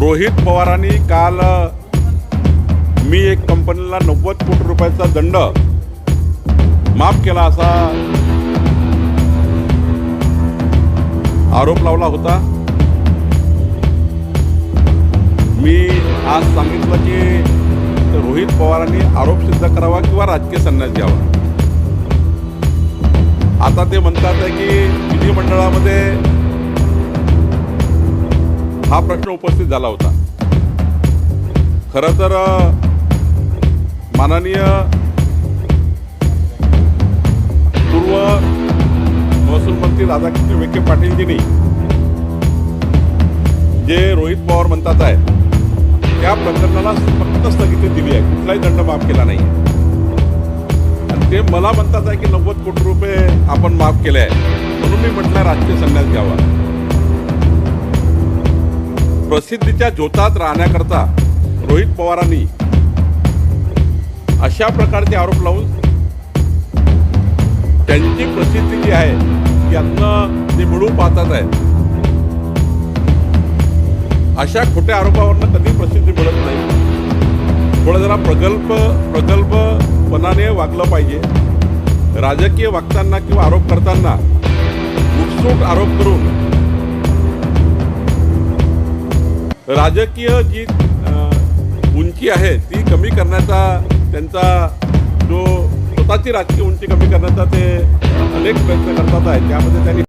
रोहित पवारांनी काल मी एक कंपनीला नव्वद कोटी रुपयाचा दंड माफ केला असा आरोप लावला होता. मी आज सांगितलं की रोहित पवारांनी आरोप सिद्ध करावा किंवा राजकीय संन्यास घ्यावा आता ते म्हणतात की विधिमंडळामध्ये हा प्रश्न उपस्थित झाला होता. खरं तर माननीय पूर्व महसूल मंत्री राधाकृष्ण विखे पाटीलजींनी जे रोहित पवार म्हणतात आहे त्या प्रकरणाला फक्त स्थगिती दिली आहे. कुठलाही दंड माफ केला नाही. आणि ते मला म्हणतात आहे की नव्वद कोटी रुपये आपण माफ केले आहे म्हणून मी म्हटलं राजकीय संन्यास घ्यावा. प्रसिद्धीच्या जोतात राहण्याकरता रोहित पवारांनी अशा प्रकारचे आरोप लावून त्यांची प्रसिद्धी जी आहे यांना ते मिळू पाहतात आहे. अशा खोट्या आरोपावरनं कधी प्रसिद्धी मिळत नाही. थोडं जरा प्रगल्भ प्रगल्भपणाने वागलं पाहिजे. राजकीय वागताना किंवा आरोप करताना उत्सुक आरोप करून राजकीय जी उंची आहे ती कमी करण्याचा त्यांचा जो स्वतःची राजकीय उंची कमी करण्याचा ते अनेक प्रयत्न करतात आहे. त्यामध्ये त्यांनी